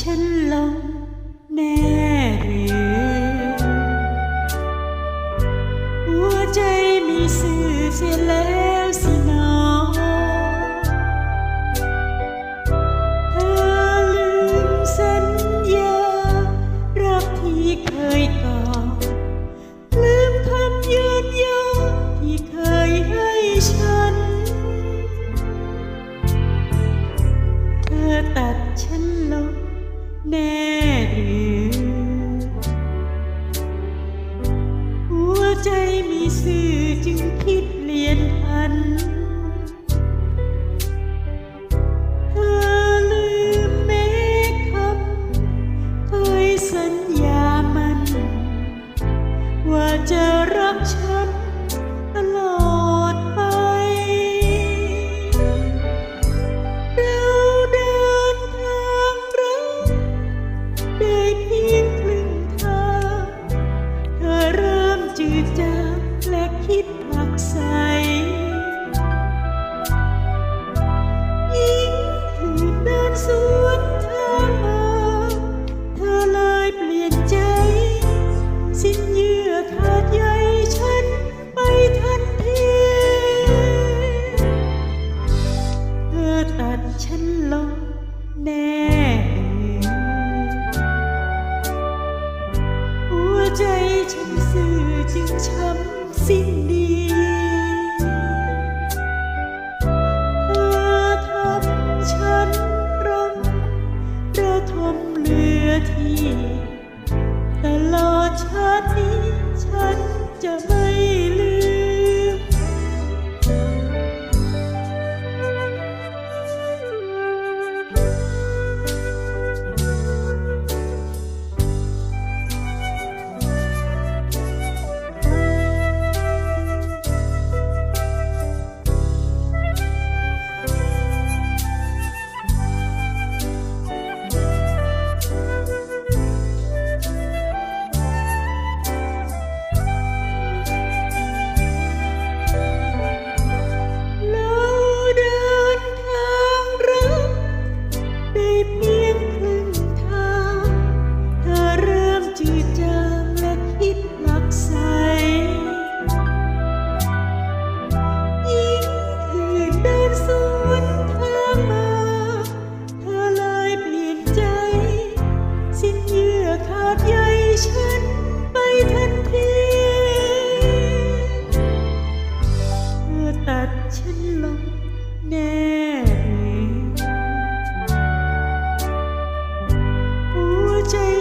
ฉันลงแน่หรือหัวใจมีสื่อเสียแล้วสินอเธอลืมสัญญารักที่เคยก่อ มีสื่อจึงคิดเปลี่ยนพัน เธอลืมแม้คำเคยสัญญามัน ว่าจะรักฉัน และคิดผลักใสยิ่งคืนเดินสวนทางมา เธอเลยเปลี่ยนใจ สิ้นเยื่อขาดใยฉันไปทันที เธอตัดฉันลงแน่หัวใจฉันสื่อจึงช้ำสิ้น เหลือที่ตลอดชาตินี้ฉันจะไม่ลื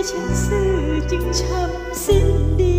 ฉันซื่อจึงช้ำสิ้นดี